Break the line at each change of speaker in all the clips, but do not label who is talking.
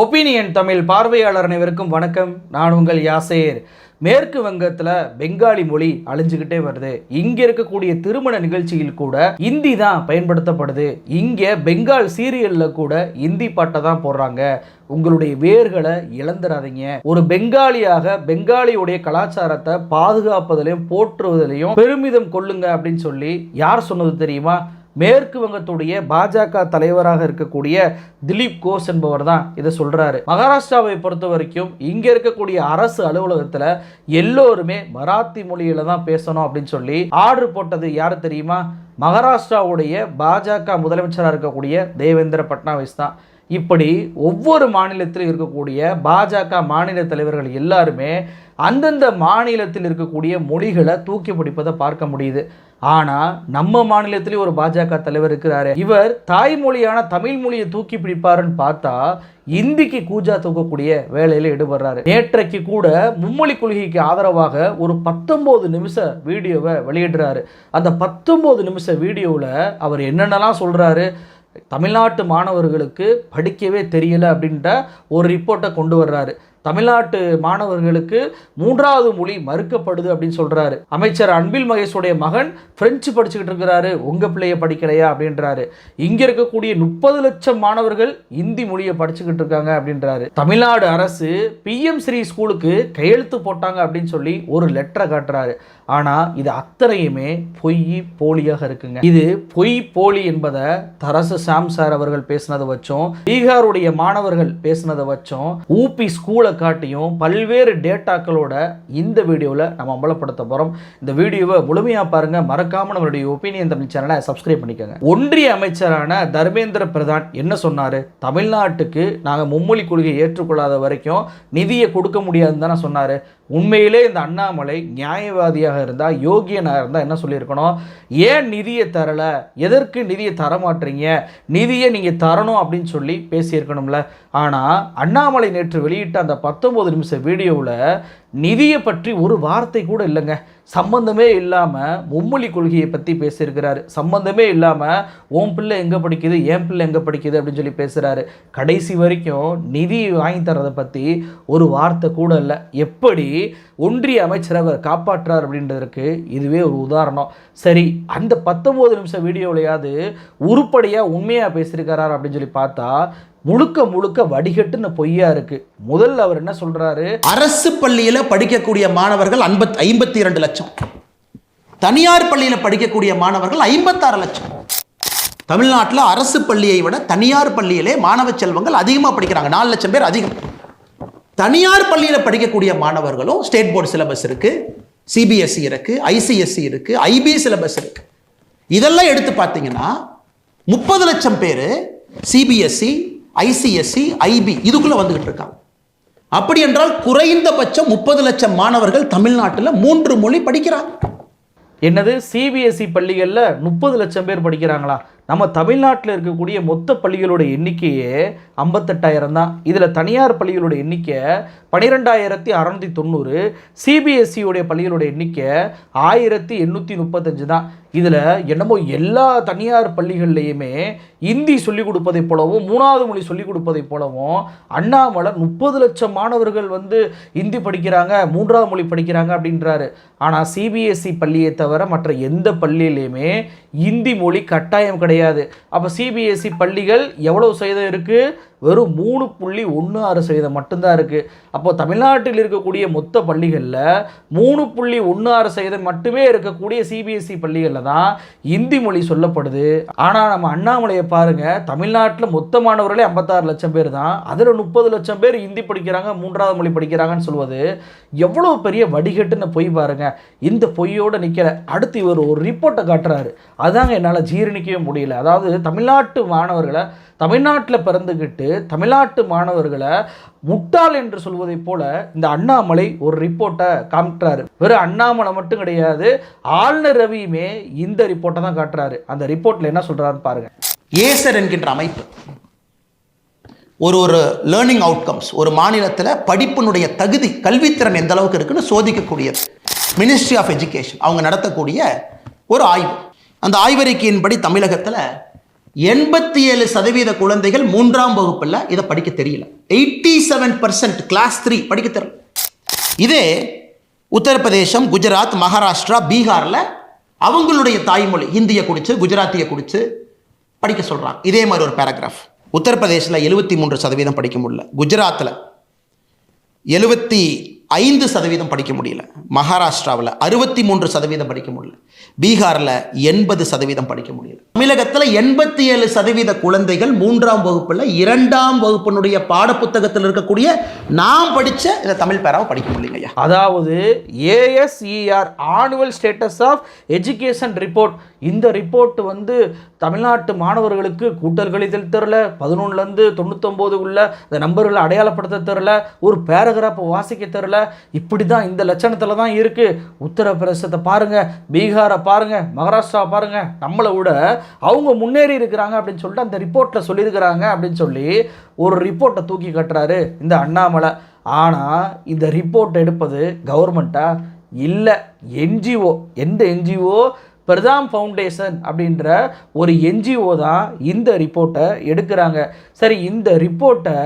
Opinion Tamil பார்வையாளர் அனைவருக்கும் வணக்கம். நான் உங்கள் யாசேர். மேற்கு வங்கத்தில் பெங்காலி மொழி அழிஞ்சுக்கிட்டே வருது. இங்கே இருக்கக்கூடிய திருமண நிகழ்ச்சியில் கூட இந்தி தான் பயன்படுத்தப்படுது. இங்கே பெங்கால் சீரியலில் கூட இந்தி பாட்டை தான் போடுறாங்க. உங்களுடைய வேர்களை இழந்துடாதீங்க ஒரு பெங்காலியாக பெங்காலியுடைய கலாச்சாரத்தை பாதுகாப்பதிலையும் போற்றுவதிலையும் பெருமிதம் கொள்ளுங்க அப்படின்னு சொல்லி யார் சொன்னது தெரியுமா? மேற்கு வங்கத்துடைய பாஜக தலைவராக இருக்கக்கூடிய திலீப் கோஷ் என்பவர் தான் இதை சொல்கிறாரு மகாராஷ்டிராவை பொறுத்த வரைக்கும் இங்கே இருக்கக்கூடிய அரசு அலுவலகத்தில் எல்லோருமே மராத்தி மொழியில் தான் பேசணும் அப்படின்னு சொல்லி ஆர்டர் போட்டது யார் தெரியுமா? மகாராஷ்டிராவுடைய பாஜக முதலமைச்சராக இருக்கக்கூடிய தேவேந்திர பட்னாவிஸ் தான். இப்படி ஒவ்வொரு மாநிலத்திலும் இருக்கக்கூடிய பாஜக மாநில தலைவர்கள் எல்லாருமே அந்தந்த மாநிலத்தில் இருக்கக்கூடிய மொழிகளை தூக்கி பிடிப்பதை பார்க்க முடியுது. ஆனால் நம்ம மாநிலத்திலேயும் ஒரு பாஜக தலைவர் இருக்கிறாரு. இவர் தாய்மொழியான தமிழ் மொழியை தூக்கி பிடிப்பாருன்னு பார்த்தா இந்திக்கு கூஜா தூக்கக்கூடிய வேலையில் ஈடுபடுறாரு. நேற்றைக்கு கூட மும்மொழி கொள்கைக்கு ஆதரவாக ஒரு பத்தொம்போது நிமிஷ வீடியோவை வெளியிடுறாரு. அந்த பத்தொம்போது நிமிஷ வீடியோவில் அவர் என்னென்னலாம் சொல்கிறாரு தமிழ்நாட்டு மாணவர்களுக்கு படிக்கவே தெரியல அப்படின்ற ஒரு ரிப்போர்ட்டை கொண்டு வர்றாரு. தமிழ்நாட்டு மாணவர்களுக்கு மூன்றாவது மொழி மறுக்கப்படுது அப்படின்னு சொல்கிறாரு அமைச்சர் அன்பில் மகேஷுடைய மகன் பிரெஞ்சு படிச்சுக்கிட்டு இருக்கிறாரு. உங்கள் பிள்ளைய படிக்கலையா? அப்படின்றாரு. இங்கே இருக்கக்கூடிய முப்பது லட்சம் மாணவர்கள் இந்தி மொழியை படிச்சுக்கிட்டு இருக்காங்க அப்படின்றாரு. தமிழ்நாடு அரசு பிஎம் ஸ்ரீ ஸ்கூலுக்கு கையெழுத்து போட்டாங்க அப்படின்னு சொல்லி ஒரு லெட்டரை காட்டுறாரு. ஆனால் இது அத்தனையுமே பொய் போலியாக இருக்குங்க. இது பொய் போலி என்பதை தரசு சாம் சார் அவர்கள் பேசினதை வச்சோம். பீகாருடைய மாணவர்கள் பேசினதை வச்சோம். ஊபி ஸ்கூலை காட்டியும் பல்வேறு டேட்டாக்களோட இந்த வீடியோவில் நம்ம அம்பலப்படுத்த போகிறோம் இந்த வீடியோவை முழுமையாக பாருங்க. மறக்காமல் நம்மளுடைய ஒப்பீனியன் தமிழ் சேனலை சப்ஸ்கிரைப் பண்ணிக்கோங்க. ஒன்றிய அமைச்சரான தர்மேந்திர பிரதான் என்ன சொன்னார்? தமிழ்நாட்டுக்கு நாங்கள் மும்மொழி கொள்கையை ஏற்றுக்கொள்ளாத வரைக்கும் நிதியை கொடுக்க முடியாதுன்னு தானே சொன்னார். உண்மையிலே இந்த அண்ணாமலை நியாயவாதியாக இருந்தால் யோகியனாக இருந்தால் என்ன சொல்லியிருக்கணும்? ஏன் நிதியை தரலை? எதற்கு நிதியை தர மாட்டீங்க நிதியை நீங்கள் தரணும் அப்படின்னு சொல்லி பேசியிருக்கணும்ல. ஆனால் அண்ணாமலை நேற்று வெளியிட்ட அந்த பத்தொம்போது நிமிஷ வீடியோவில் நிதியை பற்றி ஒரு வார்த்தை கூட இல்லைங்க. சம்பந்தமே இல்லாமல் மும்மொழி கொள்கையை பற்றி பேசியிருக்கிறாரு. சம்பந்தமே இல்லாமல் ஓம் பிள்ளை எங்கே படிக்குது? என் பிள்ளை எங்கே படிக்குது? அப்படின்னு சொல்லி பேசுகிறாரு கடைசி வரைக்கும் நிதி வாங்கி தர்றதை பற்றி ஒரு வார்த்தை கூட இல்லை. எப்படி ஒன்றிய அமைச்சர் அவர் காப்பாற்றார் அப்படின்றதற்கு இதுவே ஒரு உதாரணம். சரி அந்த பத்தொம்போது நிமிஷம் வீடியோவிலையாவது உருப்படியாக உண்மையாக பேசியிருக்கிறார் அப்படின்னு சொல்லி பார்த்தா முழுக்க முழுக்க வடிகட்டுன பொய்யா இருக்கு. முதல்ல அவர் என்ன சொல்றாரு?
அரசு பள்ளியில படிக்கக்கூடிய மாணவர்கள் ஐம்பத்தி ஐம்பத்தி இரண்டு லட்சம். தனியார் பள்ளியில படிக்கக்கூடிய மாணவர்கள் ஐம்பத்தாறு லட்சம். தமிழ்நாட்டில் அரசு பள்ளியை விட தனியார் பள்ளியிலே மாணவ செல்வங்கள் அதிகமாக படிக்கிறாங்க. நாலு லட்சம் பேர் அதிகம். தனியார் பள்ளியில் படிக்கக்கூடிய மாணவர்களும் ஸ்டேட் போர்டு சிலபஸ் இருக்கு. சிபிஎஸ்சி இருக்கு ஐசிஎஸ்சி இருக்கு ஐபி சிலபஸ் இருக்கு. இதெல்லாம் எடுத்து பார்த்தீங்கன்னா முப்பது லட்சம் பேர் சிபிஎஸ்சி ஐசிஎஸ்சி ஐபி இதுக்குள்ளே வந்துக்கிட்டு இருக்காங்க. அப்படி என்றால் குறைந்தபட்சம் முப்பது லட்சம் மாணவர்கள் தமிழ்நாட்டில் மூன்று மொழி படிக்கிறாங்க.
என்னது? சிபிஎஸ்இ பள்ளிகளில் முப்பது லட்சம் பேர் படிக்கிறாங்களா? நம்ம தமிழ்நாட்டில் இருக்கக்கூடிய மொத்த பள்ளிகளோட எண்ணிக்கையே ஐம்பத்தெட்டாயிரம் தான். இதில் தனியார் பள்ளிகளோட எண்ணிக்கை பனிரெண்டாயிரத்தி அறநூற்றி தொண்ணூறு. சிபிஎஸ்சியோடைய பள்ளிகளோட எண்ணிக்கை ஆயிரத்தி எண்ணூற்றி முப்பத்தஞ்சு தான். இதில் என்னமோ எல்லா தனியார் பள்ளிகள்லையுமே இந்தி சொல்லிக் கொடுப்பதைப் போலவும் மூணாவது மொழி சொல்லிக் கொடுப்பதைப் போலவும் அண்ணாமலை முப்பது லட்சம் மாணவர்கள் வந்து இந்தி படிக்கிறாங்க மூன்றாவது மொழி படிக்கிறாங்க அப்படின்றாரு. ஆனால் சிபிஎஸ்சி பள்ளியை தவிர மற்ற எந்த பள்ளியிலையுமே இந்தி மொழி கட்டாயம் கிடையாது. அப்போ சிபிஎஸ்சி பள்ளிகள் எவ்வளோ சதவீதம் இருக்குது வெறும் மூணு புள்ளி ஒன்று ஆறு சதவீதம் மட்டும்தான் இருக்குது அப்போது தமிழ்நாட்டில் இருக்கக்கூடிய மொத்த பள்ளிகளில் மூணு புள்ளி ஒன்று ஆறு சதவீதம் மட்டுமே இருக்கக்கூடிய சிபிஎஸ்சி பள்ளிகளில் தான் இந்தி மொழி சொல்லப்படுது. ஆனால் நம்ம அண்ணாமலையை பாருங்கள் தமிழ்நாட்டில் மொத்த மாணவர்களே ஐம்பத்தாறு லட்சம் பேர் தான். அதில் முப்பது லட்சம் பேர் இந்தி படிக்கிறாங்க மூன்றாவது மொழி படிக்கிறாங்கன்னு சொல்வது எவ்வளோ பெரிய வடிகட்டுன்னு பொய் பாருங்கள் இந்த பொய்யோடு நிற்கிற அடுத்து இவர் ஒரு ரிப்போர்ட்டை காட்டுறாரு. அதாங்க என்னால் ஜீரணிக்கவே முடியல. அதாவது தமிழ்நாட்டு மாணவர்களை தமிழ்நாட்டில் பிறந்துக்கிட்டு தமிழ்நாட்டு மாணவர்களை முட்டாள் என்று சொல்வதைப் போல இந்த அண்ணாமலை ஒரு ரிப்போர்ட்டை காமிட்டுறாரு வெறும் அண்ணாமலை மட்டும் கிடையாது ஆளுநர் ரவியுமே இந்த ரிப்போர்ட்டை தான் காட்டுறாரு. அந்த ரிப்போர்ட்டில் என்ன சொல்கிறாருன்னு பாருங்க.
ஏசர் என்கின்ற அமைப்பு ஒரு ஒரு லேர்னிங் அவுட்கம்ஸ் ஒரு மாநிலத்தில் படிப்பினுடைய தகுதி கல்வித்திறன் எந்த அளவுக்கு இருக்குன்னு சோதிக்கக்கூடியது. மினிஸ்ட்ரி ஆஃப் எஜுகேஷன் அவங்க நடத்தக்கூடிய ஒரு ஆய்வு. அந்த ஆய்வறிக்கையின்படி தமிழகத்தில் எண்பத்தி ஏழு சதவீத குழந்தைகள் மூன்றாம் வகுப்பில் இதை படிக்க தெரியல. Eighty seven percent class three படிக்க தெரியல. இதே உத்தரப்பிரதேசம் குஜராத் மகாராஷ்டிரா பீகாரில் அவங்களுடைய தாய்மொழி ஹிந்தியை குடித்து குஜராத்தியை குடித்து படிக்க சொல்கிறாங்க இதே மாதிரி ஒரு பேராகிராஃப் உத்தரப்பிரதேசில் எழுபத்தி மூன்று சதவீதம் படிக்க முடியல. குஜராத்தில் எழுபத்தி ஐந்து சதவீதம் படிக்க முடியல. மகாராஷ்டிராவில் அறுபத்தி மூன்று சதவீதம் படிக்க முடியல. பீகாரில் எண்பது சதவீதம் படிக்க முடியல தமிழகத்தில் எண்பத்தி ஏழு சதவீத குழந்தைகள் மூன்றாம் வகுப்பில் இரண்டாம் வகுப்பினுடைய பாடப்புத்தகத்தில் இருக்கக்கூடிய நாம் படித்த இந்த தமிழ் பேராவை படிக்க முடியலைங்க
அதாவது ASER annual status of education report இந்த ரிப்போர்ட் வந்து தமிழ்நாட்டு மாணவர்களுக்கு கூட்டல் கழித்தல் தெரில பதினொன்றுலேருந்து தொண்ணூத்தொம்போதுக்குள்ள இந்த நம்பர்களை அடையாளப்படுத்த தெரில ஒரு பேராகிராஃபை வாசிக்க தெரில இப்படி தான் இந்த லட்சணத்தில் தான் இருக்குது உத்தரப்பிரதேசத்தை பாருங்கள் பீகாரை பாருங்கள் மகாராஷ்டிரா பாருங்கள் நம்மளை விட அவங்க முன்னேறி இருக்கிறாங்க அப்படின்னு சொல்லிட்டு அந்த ரிப்போர்ட்டில் சொல்லியிருக்கிறாங்க அப்படின்னு சொல்லி ஒரு ரிப்போர்ட்டை தூக்கி கட்டுறாரு இந்த அண்ணாமலை. ஆனால் இந்த ரிப்போர்ட் எடுப்பது கவர்மெண்ட்டா இல்லை என்ஜிஓ எந்த என்ஜிஓ பிரதாம் ஃபவுண்டேஷன் அப்படின்ற ஒரு என்ஜிஓ தான் இந்த ரிப்போர்ட்டை எடுக்கிறாங்க. சரி இந்த ரிப்போர்ட்டை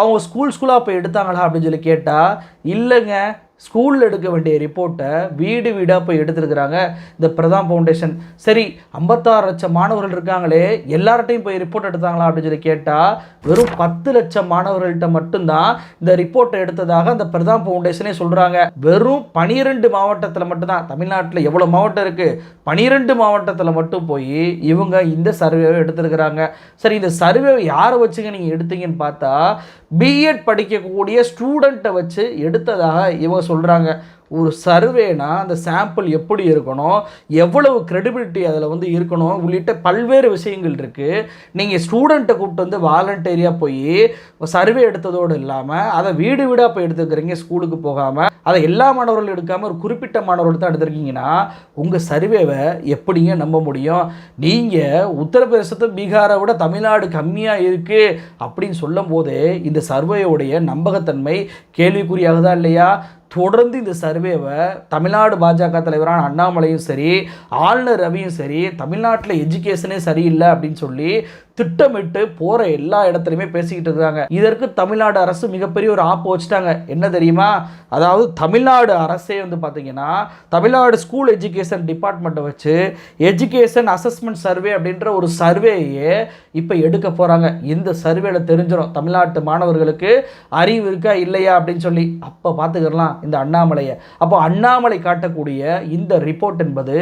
அவங்க ஸ்கூல் ஸ்கூலாக போய் எடுத்தாங்களா அப்படின்னு சொல்லி கேட்டால் இல்லைங்க. ஸ்கூலில் எடுக்க வேண்டிய ரிப்போர்ட்டை வீடு வீடாக போய் எடுத்துருக்குறாங்க இந்த பிரதாம் ஃபவுண்டேஷன் சரி ஐம்பத்தாறு லட்சம் மாணவர்கள் இருக்காங்களே எல்லார்ட்டையும் போய் ரிப்போர்ட் எடுத்தாங்களா அப்படின்னு சொல்லி கேட்டால் வெறும் பத்து லட்சம் மாணவர்கள்ட்ட மட்டும்தான் இந்த ரிப்போர்ட்டை எடுத்ததாக அந்த பிரதாம் ஃபவுண்டேஷனே சொல்கிறாங்க வெறும் பனிரெண்டு மாவட்டத்தில் மட்டும்தான் தமிழ்நாட்டில் எவ்வளோ மாவட்டம் இருக்குது பனிரெண்டு மாவட்டத்தில் மட்டும் போய் இவங்க இந்த சர்வேவை எடுத்திருக்கிறாங்க. சரி இந்த சர்வே யாரை வச்சுங்க நீங்கள் எடுத்தீங்கன்னு பார்த்தா பிஎட் படிக்கக்கூடிய ஸ்டூடெண்ட்டை வச்சு எடுத்ததாக இவங்க சொல்கிறாங்க ஒரு சர்வேனா அந்த சாம்பிள் எப்படி இருக்கணும்? எவ்வளவு க்ரெடிபிலிட்டி அதில் வந்து இருக்கணும்? உள்ளிட்ட பல்வேறு விஷயங்கள் இருக்குது நீங்கள் ஸ்டூடெண்ட்டை கூப்பிட்டு வந்து வாலண்டரியாக போய் சர்வே எடுத்ததோடு இல்லாமல் அதை வீடு வீடாக போய் எடுத்துக்கிறீங்க ஸ்கூலுக்கு போகாமல் அதை எல்லா மாணவர்களும் எடுக்காமல் ஒரு குறிப்பிட்ட மாணவர்கள் தான் எடுத்துருக்கீங்கன்னா உங்கள் சர்வேவை எப்படிங்க நம்ப முடியும்? நீங்கள் உத்தரப்பிரதேசத்தை பீகாரை விட தமிழ்நாடு கம்மியாக இருக்குது அப்படின்னு சொல்லும் போது இந்த சர்வேயோடைய நம்பகத்தன்மை கேள்விக்குறியாகுதா இல்லையா? தொடர்ந்து இந்த சர்வேவை தமிழ்நாடு பாஜக தலைவரான அண்ணாமலையும் சரி ஆளுநர் ரவியும் சரி தமிழ்நாட்டில் எஜுகேஷனே சரியில்லை அப்படின்னு சொல்லி திட்டமிட்டு போகிற எல்லா இடத்துலையுமே பேசிக்கிட்டு இருக்காங்க. இதற்கு தமிழ்நாடு அரசு மிகப்பெரிய ஒரு ஆப்பு வச்சுட்டாங்க. என்ன தெரியுமா? அதாவது தமிழ்நாடு அரசே வந்து பார்த்தீங்கன்னா தமிழ்நாடு ஸ்கூல் எஜுகேஷன் டிபார்ட்மெண்ட்டை வச்சு எஜுகேஷன் அசஸ்மெண்ட் சர்வே அப்படின்ற ஒரு சர்வேயே இப்போ எடுக்க போகிறாங்க இந்த சர்வேல தெரிஞ்சிடும் தமிழ்நாட்டு மாணவர்களுக்கு அறிவு இருக்கா இல்லையா அப்படின்னு சொல்லி. அப்போ பார்த்துக்கலாம் இந்த அண்ணாமலையை. அப்போ அண்ணாமலை காட்டக்கூடிய இந்த ரிப்போர்ட் என்பது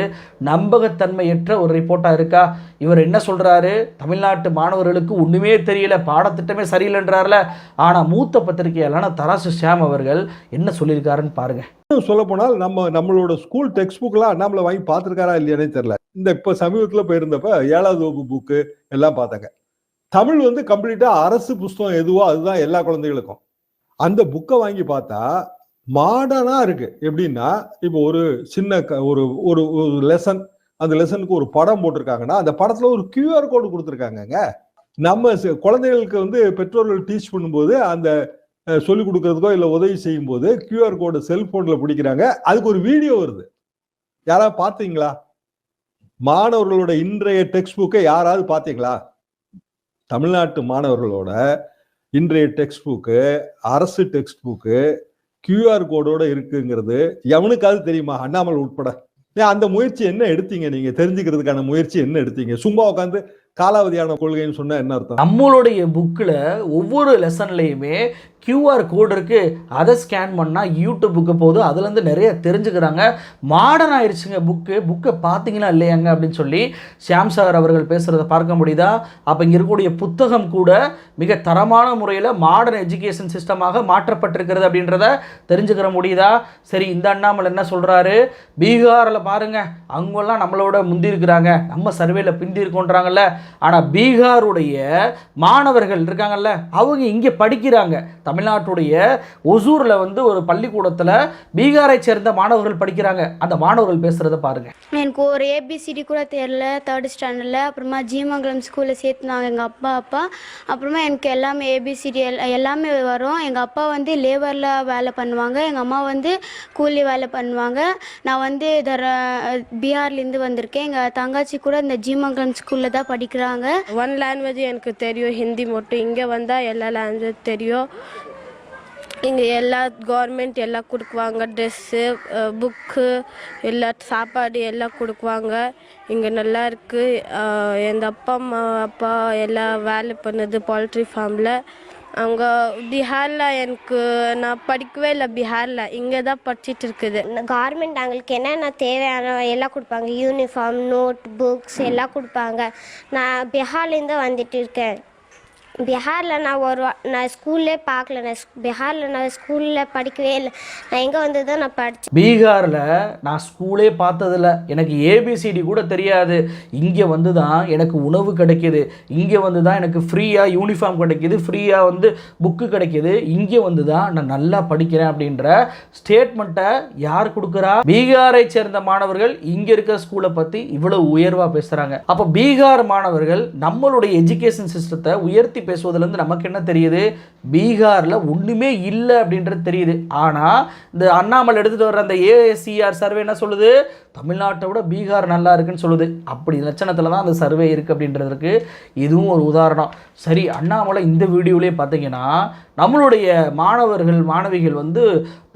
நம்பகத்தன்மையற்ற ஒரு ரிப்போர்ட்டாக இருக்கா? இவர் என்ன சொல்கிறாரு தமிழ்நாட்டு மாணவர்களுக்கு ஒன்றுமே தெரியல பாடத்திட்டமே சரியில்லைன்றார்ல. ஆனால் மூத்த பத்திரிகையாளான தராசு ஷியாம் அவர்கள் என்ன சொல்லியிருக்காருன்னு பாருங்க.
சொல்ல போனால் நம்ம நம்மளோட ஸ்கூல் டெக்ஸ்ட் புக்லாம் அண்ணாமலை வாங்கி பார்த்துருக்காரா இல்லையானே தெரியல. இந்த இப்போ சமீபத்தில் போயிருந்தப்ப ஏழாவது வகுப்பு புக்கு எல்லாம் பார்த்தாங்க. தமிழ் வந்து கம்ப்ளீட்டா அரசு புஸ்தகம் எதுவோ அதுதான் எல்லா குழந்தைகளுக்கும். அந்த புக்கை வாங்கி பார்த்தா மாடர்னா இருக்கு. எப்படின்னா இப்போ ஒரு சின்ன க- ஒரு ஒரு லெசன் அந்த லெசனுக்கு ஒரு படம் போட்டிருக்காங்கன்னா அந்த படத்துல ஒரு கியூஆர் கோடு கொடுத்துருக்காங்கங்க. நம்ம குழந்தைகளுக்கு வந்து பெற்றோர்கள் டீச் பண்ணும்போது அந்த சொல்லிக் கொடுக்கறதுக்கோ இல்லை உதவி செய்யும் போது கியூஆர் கோடு செல்போன்ல பிடிக்கிறாங்க. அதுக்கு ஒரு வீடியோ வருது. யாராவது பார்த்தீங்களா? மாணவர்களோட இன்றைய டெக்ஸ்ட் புக்கை யாராவது பார்த்தீங்களா? தமிழ்நாட்டு மாணவர்களோட இன்றைய டெக்ஸ்ட் புக்கு அரசு டெக்ஸ்ட் புக்கு கியூஆர் கோடோட இருக்குங்கிறது எவனுக்காவது தெரியுமா? அண்ணாமல் உட்பட. அந்த முயற்சி என்ன எடுத்தீங்க நீங்க? தெரிஞ்சுக்கிறதுக்கான முயற்சி என்ன எடுத்தீங்க? சும்மா உட்காந்து காலாவதியான கொள்கைன்னு சொன்னால் என்ன அர்த்தம்?
நம்மளுடைய புக்கில் ஒவ்வொரு லெசன்லேயுமே கியூஆர் கோடு இருக்குது அதை ஸ்கேன் பண்ணால் யூடியூப்புக்கு போகுது அதுலேருந்து நிறைய தெரிஞ்சுக்கிறாங்க. மாடர்ன் ஆயிடுச்சுங்க புக்கு புக்கை பார்த்தீங்களா இல்லையாங்க அப்படின்னு சொல்லி ஷியாம் சாகர் அவர்கள் பேசுகிறத பார்க்க முடியுதா? அப்போ இங்கே இருக்கக்கூடிய புத்தகம் கூட மிக தரமான முறையில் மாடர்ன் எஜுகேஷன் சிஸ்டமாக மாற்றப்பட்டிருக்கிறது அப்படின்றத தெரிஞ்சுக்கிற முடியுதா? சரி இந்த அண்ணாமல் என்ன சொல்கிறாரு பீகாரில் பாருங்கள் அவங்கெல்லாம் நம்மளோட முந்தி இருக்கிறாங்க நம்ம சர்வேல பிந்தி இருக்கோன்றாங்கல்ல ஆனால் பீகாருடைய மாணவர்கள் இருக்காங்கல்ல அவங்க இங்கே படிக்கிறாங்க. தமிழ்நாட்டுடைய ஒசூரில் வந்து ஒரு பள்ளிக்கூடத்தில் பீகாரை சேர்ந்த மாணவர்கள் படிக்கிறாங்க. அந்த மாணவர்கள் பேசுகிறத பாருங்க.
எனக்கு ஒரு ஏபிசிடி கூட தெரில தேர்ட் ஸ்டாண்டர்டில் அப்புறமா ஜீமங்கலம் ஸ்கூலில் சேர்த்துனாங்க எங்கள் அப்பா அப்பா. அப்புறமா எனக்கு எல்லாமே ஏபிசிடி எல்லாமே வரும். எங்கள் அப்பா வந்து லேபரில் வேலை பண்ணுவாங்க. எங்கள் அம்மா வந்து கூலி வேலை பண்ணுவாங்க. நான் வந்து தர பீகார்லேருந்து வந்திருக்கேன். எங்கள் தங்கச்சி கூட இந்த ஜீமங்கலம் ஸ்கூலில் தான் படி படிக்கிறாங்க
ஒன் லாங்குவேஜ் எனக்கு தெரியும் ஹிந்தி மட்டும். இங்கே வந்தால் எல்லா லாங்குவேஜ் தெரியும். இங்கே எல்லா கவர்மெண்ட் எல்லாம் கொடுக்குவாங்க. ட்ரெஸ்ஸு புக்கு எல்லா சாப்பாடு எல்லாம் கொடுக்குவாங்க. இங்கே நல்லா இருக்குது எங்கள் அப்பா அம்மா அப்பா எல்லாம் வேலை பண்ணுது போல்ட்ரி ஃபார்மில் அவங்க பீகாரில் எனக்கு நான் படிக்கவே இல்லை பீகாரில். இங்கே தான் படிச்சுட்டு இருக்குது
கவர்மெண்ட் அவங்களுக்கு என்னென்ன தேவையான எல்லாம் கொடுப்பாங்க? யூனிஃபார்ம் நோட் புக்ஸ் எல்லாம் கொடுப்பாங்க. நான் பீகார்லேருந்து வந்துட்டு இருக்கேன் பீகாரில் நான் ஒரு நான் ஸ்கூல்லே பார்க்கல நான் பிஹாரில் பீகாரில் நான் ஸ்கூலில் படிக்கவே இல்லை நான் எங்கே வந்து தான் நான் படித்தேன்
பீகாரில் நான் ஸ்கூலே பார்த்ததில்ல எனக்கு ஏபிசிடி கூட தெரியாது இங்கே வந்து தான் எனக்கு உணவு கிடைக்கிது இங்கே வந்து தான் எனக்கு ஃப்ரீயாக யூனிஃபார்ம் கிடைக்கிது ஃப்ரீயாக வந்து புக்கு கிடைக்கிது இங்கே வந்து தான் நான் நல்லா படிக்கிறேன் அப்படின்ற ஸ்டேட்மெண்ட்டை யார் கொடுக்குறா பீகாரை சேர்ந்த மாணவர்கள் இங்கே இருக்கிற ஸ்கூலை பற்றி இவ்வளோ உயர்வாக பேசுகிறாங்க அப்போ பீகார் மாணவர்கள் நம்மளுடைய எஜுகேஷன் சிஸ்டத்தை உயர்த்தி பேசுவதுலேருந்து நமக்கு என்ன தெரியுது? பீகாரில் ஒன்றுமே இல்லை அப்படின்றது தெரியுது. ஆனால் இந்த அண்ணாமலை எடுத்துகிட்டு வர்ற அந்த ஏஎஸ்சிஆர் சர்வே என்ன சொல்லுது? தமிழ்நாட்டை விட பீகார் நல்லா இருக்குன்னு சொல்லுது. அப்படி லட்சணத்தில் தான் அந்த சர்வே இருக்குது அப்படின்றதுக்கு இதுவும் ஒரு உதாரணம். சரி அண்ணாமலை இந்த வீடியோவிலே பார்த்தீங்கன்னா நம்மளுடைய மாணவர்கள் மாணவிகள் வந்து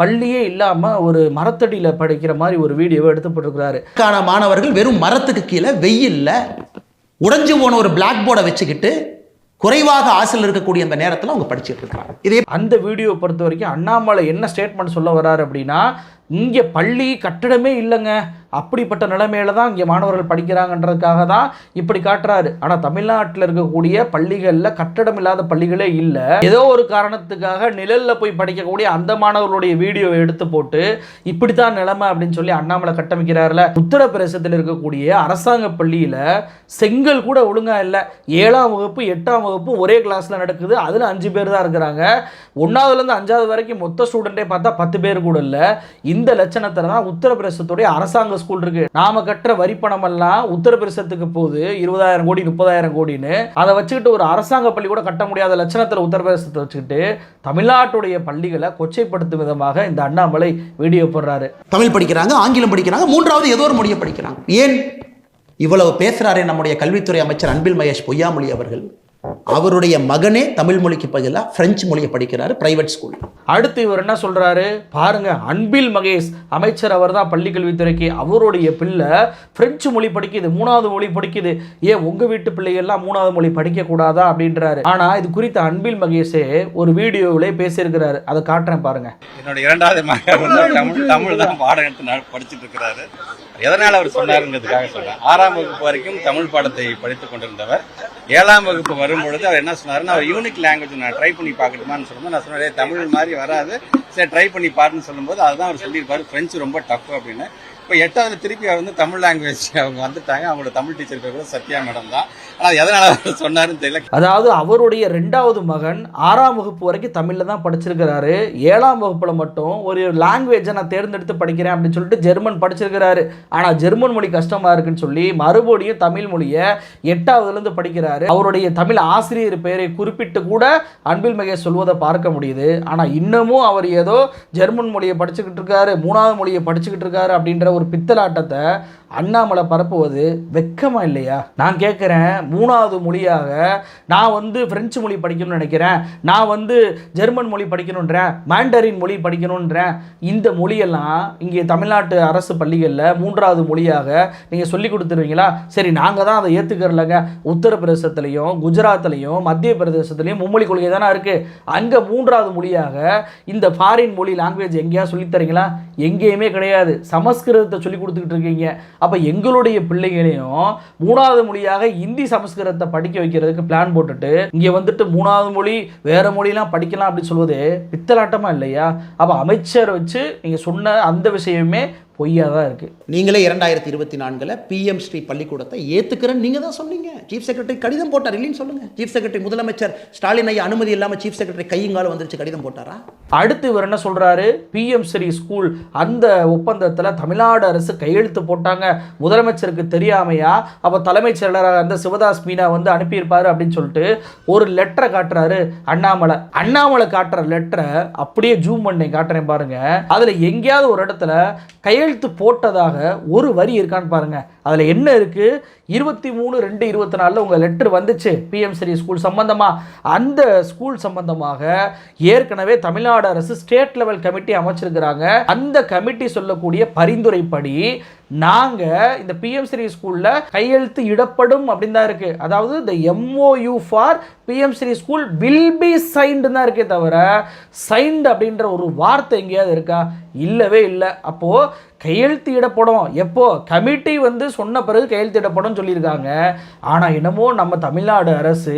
பள்ளியே இல்லாமல் ஒரு மரத்தடியில் படிக்கிற மாதிரி ஒரு வீடியோவை எடுத்து போட்டிருக்கிறாரு.
மாணவர்கள் வெறும் மரத்துக்கு கீழே வெயில்ல உடைஞ்சு போன ஒரு பிளாக் போர்டை வச்சுக்கிட்டு குறைவாக ஆசல் இருக்கக்கூடிய அந்த நேரத்தில் அவங்க படிச்சுட்டு இருக்காங்க. இதே
அந்த வீடியோவை பொறுத்த வரைக்கும் அண்ணாமலை என்ன ஸ்டேட்மெண்ட் சொல்ல வர்றாரு அப்படின்னா இங்கே பள்ளி கட்டடமே இல்லைங்க. அப்படிப்பட்ட நிலைமையில தான் இங்கே மாணவர்கள் படிக்கிறாங்கன்றதுக்காக தான் இப்படி காட்டுறாரு. ஆனால் தமிழ்நாட்டில் இருக்கக்கூடிய பள்ளிகளில் கட்டடம் இல்லாத பள்ளிகளே இல்லை. ஏதோ ஒரு காரணத்துக்காக நிழலில் போய் படிக்கக்கூடிய அந்த மாணவர்களுடைய வீடியோவை எடுத்து போட்டு இப்படித்தான் நிலைமை அப்படின்னு சொல்லி அண்ணாமலை கட்டமைக்கிறாருல. உத்தரப்பிரதேசத்தில் இருக்கக்கூடிய அரசாங்க பள்ளியில் செங்கல் கூட ஒழுங்காக இல்லை. ஏழாம் வகுப்பு எட்டாம் வகுப்பு ஒரே கிளாஸில் நடக்குது. அதில் அஞ்சு பேர் தான் இருக்கிறாங்க. ஒன்றாவதுலேருந்து அஞ்சாவது வரைக்கும் மொத்த ஸ்டூடெண்ட்டே பார்த்தா பத்து பேர் கூட இல்லை. இந்த லட்சணத்தில் தான் உத்தரப்பிரதேசத்துடைய அரசாங்க ஸ்கூல் இருக்கு. நாம கட்டுற வரி பணம் எல்லாம் உத்தரப்பிரதேசத்துக்கு போகுது. இருபதாயிரம் கோடி முப்பதாயிரம் கோடின்னு. அதை வச்சுக்கிட்டு ஒரு அரசாங்க பள்ளி கூட கட்ட முடியாத லட்சணத்தில் உத்தரப்பிரதேசத்தை வச்சுக்கிட்டு தமிழ்நாட்டுடைய பள்ளிகளை கொச்சைப்படுத்தும் விதமாக இந்த அண்ணாமலை வீடியோ போடுறாரு.
தமிழ் படிக்கிறாங்க ஆங்கிலம் படிக்கிறாங்க மூன்றாவது ஏதோ ஒரு மொழியை படிக்கிறாங்க. ஏன் இவ்வளவு பேசுறாரே நம்முடைய கல்வித்துறை அமைச்சர் அன்பில் மகேஷ் பொய்யாமொழி அவர்கள்? அவருடைய மகனே தமிழ் மொழிக்கு பதிலாக பிரெஞ்சு மொழியை படிக்கிறாரு பிரைவேட் ஸ்கூல்
அடுத்து இவர் என்ன சொல்றாரு? பாருங்க அன்பில் மகேஷ் அமைச்சர் அவர் தான் பள்ளிக்கல்வித்துறைக்கு அவருடைய பிள்ளை. பிரெஞ்சு மொழி படிக்குது மூணாவது மொழி படிக்குது. ஏன் உங்க வீட்டு பிள்ளைகள்லாம் மூணாவது மொழி படிக்க கூடாதா அப்படின்றாரு. ஆனா இது குறித்து அன்பில் மகேஷே ஒரு வீடியோவிலே பேசியிருக்கிறாரு. அதை காட்டுறேன் பாருங்க.
என்னோட இரண்டாவது மகன் தமிழ் தமிழ் தான் பாடம் எடுத்து படிச்சிட்டு இருக்கிறாரு. எதனால அவர் சொன்னாருங்கிறதுக்காக சொல்றேன். ஆறாம் வகுப்பு வரைக்கும் தமிழ் பாடத்தை படித்துக் கொண்டிருந்தவர். ஏழாம் வகுப்பு வரும்பொழுது அவர் என்ன சொன்னாருன்னா அவர் யூனிக் லாங்குவேஜ் நான் ட்ரை பண்ணி பார்க்கட்டுமான்னு சொல்லும்போது நான் சொன்னேன் தமிழ் மாதிரி வராது. சரி ட்ரை பண்ணி பாருன்னு சொல்லும்போது அதுதான் அவர் சொல்லியிருப்பார். ஃப்ரெஞ்சு ரொம்ப டஃப் அப்படின்னு. இப்போ எட்டாவது திருப்பி அவர் வந்து தமிழ் லாங்குவேஜ் அவங்க வந்துட்டாங்க. அவங்களோட தமிழ் டீச்சர் பேர் கூட சத்யா மேடம் தான். ஆனால் எதனால சொன்னாருன்னு தெரியல.
அதாவது அவருடைய ரெண்டாவது மகன் ஆறாம் வகுப்பு வரைக்கும் தமிழில் தான் படிச்சிருக்கிறாரு. ஏழாம் வகுப்பில் மட்டும் ஒரு லாங்குவேஜை நான் தேர்ந்தெடுத்து படிக்கிறேன் அப்படின்னு சொல்லிட்டு ஜெர்மன் படிச்சிருக்கிறாரு. ஆனால் ஜெர்மன் மொழி கஷ்டமாக இருக்குன்னு சொல்லி மறுபடியும் தமிழ் மொழியை எட்டாவதுலேருந்து படிக்கிறாரு. அவருடைய தமிழ் ஆசிரியர் பெயரை குறிப்பிட்டு கூட அன்பில் மகேஷ் சொல்வதை பார்க்க முடியுது. ஆனால் இன்னமும் அவர் ஏதோ ஜெர்மன் மொழியை படிச்சுக்கிட்டு இருக்காரு மூணாவது மொழியை படிச்சுக்கிட்டு இருக்காரு அப்படின்ற ஒரு பித்தலாட்டத்தை அண்ணாமலை பரப்புவது வெக்கமாக இல்லையா? நான் கேட்குறேன் மூணாவது மொழியாக நான் வந்து ஃப்ரெஞ்சு மொழி படிக்கணும்னு நினைக்கிறேன் நான் வந்து ஜெர்மன் மொழி படிக்கணுன்றேன் மாண்டரின் மொழி படிக்கணுன்றேன் இந்த மொழியெல்லாம் இங்கே தமிழ்நாட்டு அரசு பள்ளிகளில் மூன்றாவது மொழியாக நீங்கள் சொல்லி கொடுத்துருவீங்களா? சரி நாங்கள் தான் அதை ஏற்றுக்கிறலங்க உத்தரப்பிரதேசத்துலையும் குஜராத்லேயும் மத்திய பிரதேசத்துலேயும் மும்மொழி கொள்கை தானே இருக்குது அங்கே மூன்றாவது மொழியாக இந்த ஃபாரின் மொழி லாங்குவேஜ் எங்கேயா சொல்லித் தரீங்களா? எங்கேயுமே கிடையாது. சமஸ்கிருதத்தை சொல்லி கொடுத்துக்கிட்டு இருக்கீங்க. அப்போ எங்களுடைய பிள்ளைகளையும் மூணாவது மொழியாக இந்தி சமஸ்கிருதத்தை படிக்க வைக்கிறதுக்கு பிளான் போட்டுட்டு இங்கே வந்துட்டு மூணாவது மொழி வேறு மொழிலாம் படிக்கலாம் அப்படின்னு சொல்வது பித்தலாட்டமா இல்லையா? அப்போ அமைச்சர் வச்சு நீங்கள் சொன்ன அந்த விஷயமே பொய்யா தான் இருக்குது
நீங்களே இரண்டாயிரத்தி இருபத்தி நான்கில் பிஎம் ஸ்ரீ பள்ளிக்கூடத்தை ஏத்துக்கிறேன்னு நீங்க தான் சொன்னீங்க. சீஃப் செக்ரட்டரி கடிதம் போட்டார் இல்லைன்னு சொல்லுங்க. சீஃப் செக்ரட்டரி முதலமைச்சர் ஸ்டாலின் ஐயா அனுமதி இல்லாமல் சீஃப் செக்ரட்டரி கையுங்கால வந்துருச்சு கடிதம் போட்டாரா?
அடுத்து இவர் என்ன சொல்றாரு? பிஎம் ஸ்ரீ ஸ்கூல் அந்த ஒப்பந்தத்தில் தமிழ்நாடு அரசு கையெழுத்து போட்டாங்க. முதலமைச்சருக்கு தெரியாமையா? அப்போ தலைமைச் செயலராக அந்த சிவதாஸ் மீனா வந்து அனுப்பியிருப்பாரு அப்படின்னு சொல்லிட்டு ஒரு லெட்டரை காட்டுறாரு அண்ணாமலை. அண்ணாமலை காட்டுற லெட்டரை அப்படியே ஜூம் பண்ணி காட்டுறேன் பாருங்க. அதில் எங்கேயாவது ஒரு இடத்துல கையெழுத்து கையெழுத்து போட்டதாக ஒரு வரி இருக்கான்னு பாருங்க. அதில் என்ன இருக்குது இருபத்தி மூணு ரெண்டு இருபத்தி நாலில் உங்கள் லெட்டர் வந்துச்சு. பிஎம் ஸ்ரீ ஸ்கூல் சம்பந்தமாக அந்த ஸ்கூல் சம்பந்தமாக ஏற்கனவே தமிழ்நாடு அரசு ஸ்டேட் லெவல் கமிட்டி அமைச்சிருக்கிறாங்க. அந்த கமிட்டி சொல்லக்கூடிய பரிந்துரைப்படி நாங்கள் இந்த பிஎம் ஸ்ரீ ஸ்கூலில் கையெழுத்து இடப்படும் அப்படின்னு தான் இருக்குது அதாவது இந்த MOU for PM Shri school will be signed தான் இருக்கே தவிர சைன்டு அப்படின்ற ஒரு வார்த்தை எங்கேயாவது இருக்கா? இல்லவே இல்லை. அப்போது கையெழுத்து இடப்படும். எப்போ? கமிட்டி வந்து சொன்ன பிறகு கையெழுத்திடப்படும் சொல்லியிருக்காங்க. ஆனால் என்னமோ நம்ம தமிழ்நாடு அரசு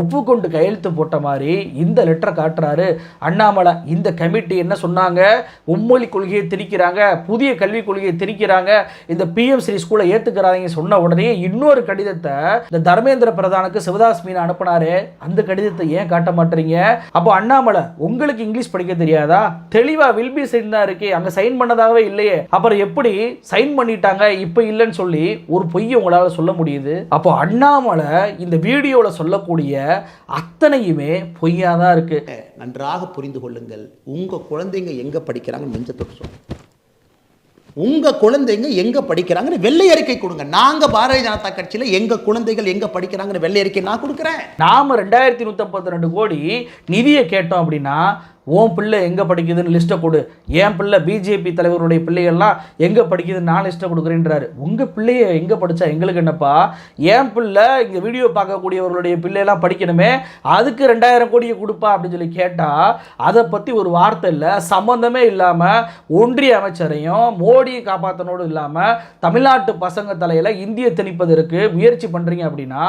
ஒப்புக்கொண்டு கையெழுத்து போட்ட மாதிரி இந்த லெட்டரை காட்டுறாரு. அண்ணாமலை இந்த கமிட்டி என்ன சொன்னாங்க? மும்மொழி கொள்கையை திணிக்கிறாங்க புதிய கல்விக் கொள்கையை திணிக்கிறாங்க. இந்த பிஎம் ஸ்ரீ ஸ்கூலை ஏற்றுக்கிறாங்க சொன்ன உடனே இன்னொரு கடிதத்தை இந்த தர்மேந்திர பிரதானுக்கு சிவதாஸ் மீன் அனுப்புனாரு. அந்த கடிதத்தை ஏன் காட்ட மாட்டீங்க? அப்போ அண்ணாமலை உங்களுக்கு இங்கிலீஷ் படிக்க தெரியாதா? தெளிவா வில் பி சைன் தான் இருக்கு அங்கே சைன் பண்ணதாகவே இல்லையே. அப்புறம் எப்படி சைன் பண்ணிட்டாங்க? இப்போ இல்லைன்னு சொல்லி ஒரு பொய்யை உங்களால சொல்ல முடியுது? அப்போ அண்ணாமலை இந்த வீடியோல சொல்லக்கூடிய அத்தனையுமே பொய்யா தான் இருக்கு.
நன்றாக புரிந்து கொள்ளுங்கள். உங்க குழந்தைங்க எங்க படிக்கிறாங்க? நெஞ்ச தொட்டு சொல்லுங்க. உங்க குழந்தைங்க எங்க படிக்கிறாங்கன்னு வெள்ளை அறிக்கை கொடுங்க. நாங்க பாரதிய ஜனதா கட்சியில எங்க குழந்தைகள் எங்க படிக்கிறாங்கன்னு வெள்ளை அறிக்கை நான் கொடுக்குறேன்.
நாம ரெண்டாயிரத்தி நூற்றம்பத்தி ரெண்டு கோடி நிதியை கேட்டோம் அப்படின்னா உன் பிள்ளை எங்கே படிக்குதுன்னு லிஸ்ட்டை கொடு. என் பிள்ளை பிஜேபி தலைவருடைய பிள்ளைகள்லாம் எங்கே படிக்குதுன்னு நான் லிஸ்ட்டை கொடுக்குறேன்றாரு. உங்கள் பிள்ளைய எங்கே படித்தா எங்களுக்கு என்னப்பா? என் பிள்ளை இங்கே வீடியோ பார்க்கக்கூடியவர்களுடைய பிள்ளையெல்லாம் படிக்கணுமே அதுக்கு ரெண்டாயிரம் கோடியை கொடுப்பா அப்படின்னு சொல்லி கேட்டால் அதை பற்றி ஒரு வார்த்தை இல்லை சம்மந்தமே இல்லாமல் ஒன்றிய அமைச்சரையும் மோடியை காப்பாற்றனோடு இல்லாமல் தமிழ்நாட்டு பசங்க தலையில் இந்திய திணிப்பதற்கு முயற்சி பண்ணுறீங்க அப்படின்னா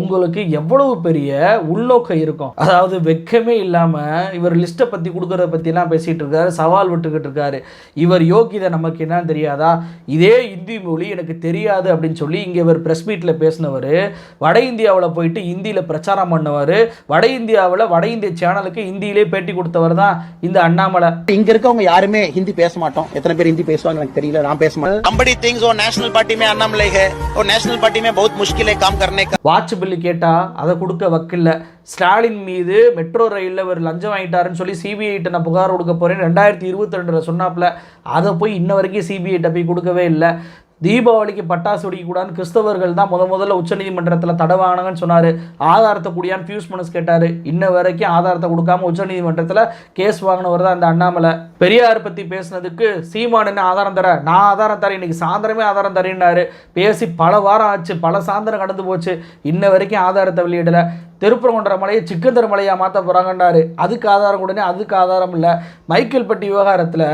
உங்களுக்கு எவ்வளவு பெரிய உள்நோக்கம் இருக்கும்? அதாவது வெக்கமே இல்லாமல் இவர் லிஸ்ட்டை பற்றி பற்றி கொடுக்குறத பற்றிலாம் பேசிகிட்டு இருக்காரு சவால் விட்டுக்கிட்டு இருக்காரு இவர் யோகிதை நமக்கு என்னன்னு தெரியாதா? இதே இந்தி மொழி எனக்கு தெரியாது அப்படின்னு சொல்லி இங்கே இவர் ப்ரெஸ் மீட்டில் பேசினவர் வட இந்தியாவில் போயிட்டு இந்தியில் பிரச்சாரம் பண்ணவர். வட இந்தியாவில் வட இந்திய சேனலுக்கு இந்தியிலே பேட்டி கொடுத்தவர் தான் இந்த அண்ணாமலை.
இங்க இருக்கவங்க யாருமே ஹிந்தி பேச மாட்டோம். எத்தனை பேர் ஹிந்தி பேசுவாங்க எனக்கு தெரியல. நான் பேச மாட்டேன்.
கம்படி திங்ஸ் ஓ நேஷனல் பார்ட்டிமே அண்ணாமலை ஓ நேஷனல் பார்ட்டி மே பஹுத் முஷ்கிலே காம் கர்னே
வாட்ச் பில்லு கேட்டா அதை கொடுக்க வக்கில்ல. ஸ்டாலின் மீது மெட்ரோ ரயிலில் ஒரு லஞ்சம் வாங்கிட்டாருன்னு சொல்லி சி சிபிஐட்ட நான் புகார் கொடுக்க போகிறேன் ரெண்டாயிரத்தி இருபத்தி ரெண்டில் சொன்னாப்புல அதை போய் இன்ன வரைக்கும் சிபிஐட்ட போய் கொடுக்கவே இல்லை. தீபாவளிக்கு பட்டாசு வெடிக்கக்கூடாதுன்னு கிறிஸ்தவர்கள் தான் முத முதல்ல உச்சநீதிமன்றத்தில் தடவானாங்கன்னு சொன்னார். ஆதாரத்தை கூடியான்னு பியூஷ் மனஸ் கேட்டார். இன்ன வரைக்கும் ஆதாரத்தை கொடுக்காம உச்சநீதிமன்றத்தில் கேஸ் வாங்கினவர் தான் அந்த அண்ணாமலை. பெரியார் பற்றி பேசுனதுக்கு சீமான் என்ன ஆதாரம் தர? நான் ஆதாரம் தரேன். இன்றைக்கி சாயந்தரமே ஆதாரம் தரேன்னாரு. பேசி பல வாரம் ஆச்சு. பல சாயந்தரம் கடந்து போச்சு. இன்ன வரைக்கும் ஆதாரத்தை வெளியிடலை. திருப்பரங்குன்ற மலையை சிக்கந்தர் மலையாக மாற்ற போகிறாங்கன்னாரு அதுக்கு ஆதாரம் உடனே அதுக்கு ஆதாரம் இல்லை. மைக்கேல்பட்டி விவகாரத்தில்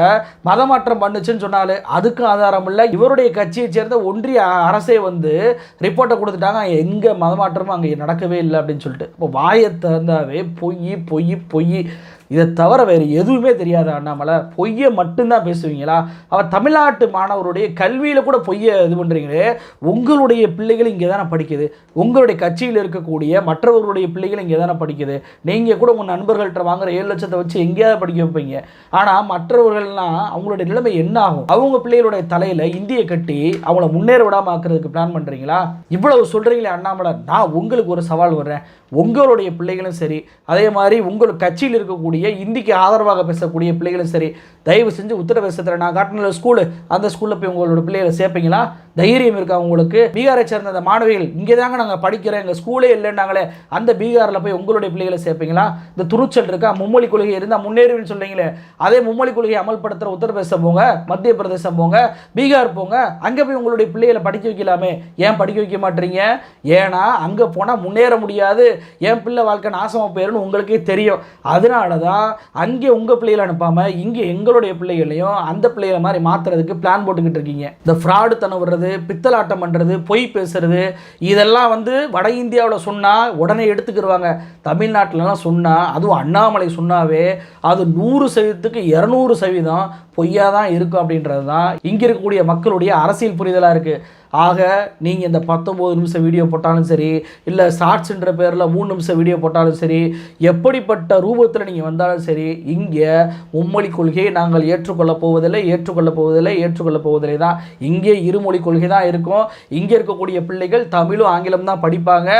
மதமாற்றம் பண்ணுச்சுன்னு சொன்னாலே அதுக்கு ஆதாரம் இல்லை. இவருடைய கட்சியை சேர்ந்த ஒன்றிய அரசே வந்து ரிப்போர்ட்டை கொடுத்துட்டாங்க. எங்கே மதமாற்றமும் அங்கே நடக்கவே இல்லை அப்படின்னு சொல்லிட்டு. இப்போ வாயை திறந்தாவே பொய் பொய் பொய் இதை தவிர வேறு எதுவுமே தெரியாது அண்ணாமலை. பொய்யை மட்டும்தான் பேசுவீங்களா? அவர் தமிழ்நாட்டு மாணவருடைய கல்வியில் கூட பொய்யை இது பண்ணுறீங்களே உங்களுடைய பிள்ளைகள் இங்கே தானே படிக்குது. உங்களுடைய கட்சியில் இருக்கக்கூடிய மற்றவர்களுடைய பிள்ளைகள் இங்கே தானே படிக்குது. நீங்கள் கூட உங்கள் நண்பர்கள்ட்ட வாங்குற ஏழு லட்சத்தை வச்சு எங்கேயாவது படிக்க வைப்பீங்க. ஆனால் மற்றவர்கள்லாம் அவங்களுடைய நிலைமை என்ன ஆகும்? அவங்க பிள்ளைகளுடைய தலையில் இந்தியை கட்டி அவங்கள முன்னேற விடாமல் ஆக்குறதுக்கு பிளான் பண்ணுறீங்களா இவ்வளவு சொல்கிறீங்களே அண்ணாமலை. நான் உங்களுக்கு ஒரு சவால் வர்றேன் உங்களுடைய பிள்ளைகளும் சரி. அதே மாதிரி உங்கள் கட்சியில் இருக்கக்கூடிய இந்திக்கு ஆதரவாக பேசக்கூடிய பிள்ளைகளும் சரி தயவு செஞ்சு உத்தரப்பிரதேசத்தில் நான் காட்டின ஸ்கூலு அந்த ஸ்கூலில் போய் உங்களோட பிள்ளைகளை சேர்ப்பீங்களா? தைரியம் இருக்கா உங்களுக்கு? பீகாரை சேர்ந்த அந்த மாணவிகள் இங்கே தாங்க நாங்கள் படிக்கிறோம் எங்கள் ஸ்கூலே இல்லைன்னாங்களே அந்த பீகாரில் போய் உங்களுடைய பிள்ளைகளை சேர்ப்பீங்களா? இந்த துணிச்சல் இருக்கா? மும்மொழி கொள்கை இருந்தால் முன்னேறுவேன்னு சொல்றீங்களே அதே மும்மொழி கொள்கையை அமல்படுத்துகிற உத்தரப்பிரதேசம் போங்க மத்திய பிரதேசம் போங்க பீகார் போங்க அங்கே போய் உங்களுடைய பிள்ளைகளை படிக்க வைக்கலாமே. ஏன் படிக்க வைக்க மாட்டீங்க? ஏன்னா அங்கே போனால் முன்னேற முடியாது. என் பிள்ளை வாழ்க்கை நாசமாக போயிருன்னு உங்களுக்கே தெரியும். அதனால தான் அங்கே உங்கள் பிள்ளைகளை அனுப்பாமல் இங்கே எங்களுடைய பிள்ளைகளையும் அந்த பிள்ளைகளை மாதிரி மாற்றுறதுக்கு பிளான் போட்டுக்கிட்டு இருக்கீங்க. இந்த ஃப்ராடு தனம் விடுறது பித்தலாட்டம் பண்ணுறது பொய் பேசுறது இதெல்லாம் வந்து வட இந்தியாவில் சொன்னால் உடனே எடுத்துக்கிடுவாங்க தமிழ்நாட்டிலலாம் சொன்னால் அதுவும் அண்ணாமலை சொன்னாவே அது நூறு சதவீதத்துக்கு இரநூறு சதவீதம் பொய்யாக தான் இருக்கும் அப்படின்றது தான் இங்கே இருக்கக்கூடிய மக்களுடைய அரசியல் புரிதலாக இருக்குது ஆக நீங்கள் இந்த பத்தொம்போது நிமிஷம் வீடியோ போட்டாலும் சரி இல்லை ஷார்ட்ஸுன்ற பேரில் மூணு நிமிஷம் வீடியோ போட்டாலும் சரி எப்படிப்பட்ட ரூபத்தில் நீங்கள் வந்தாலும் சரி இங்கே மும்மொழி கொள்கையை நாங்கள் ஏற்றுக்கொள்ளப் போவதில்லை ஏற்றுக்கொள்ளப் போவதில்லை ஏற்றுக்கொள்ளப் போவதில்லை தான். இங்கே இருமொழி கொள்கை தான் இருக்கும். இங்கே இருக்கக்கூடிய பிள்ளைகள் தமிழும் ஆங்கிலம் தான் படிப்பாங்க.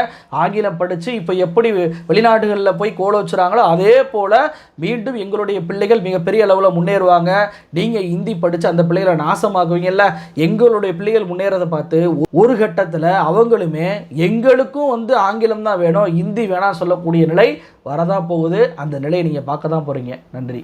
ஆங்கிலம் படித்து இப்போ எப்படி வெளிநாடுகளில் போய் கோல வச்சுறாங்களோ அதே போல் மீண்டும் எங்களுடைய பிள்ளைகள் மிகப்பெரிய அளவில் முன்னேறுவாங்க. நீங்கள் ஹிந்தி படித்து அந்த பிள்ளைகளை நாசமாக்குவீங்கல்ல. எங்களுடைய பிள்ளைகள் முன்னேறதை பார்த்து ஒரு கட்டத்தில் அவங்களுமே எங்களுக்கும் வந்து ஆங்கிலம் தான் வேணும் ஹிந்தி வேணாம் சொல்லக்கூடிய நிலை வரதான் போகுது. அந்த நிலையை நீங்கள் பார்க்க தான் போகிறீங்க நன்றி.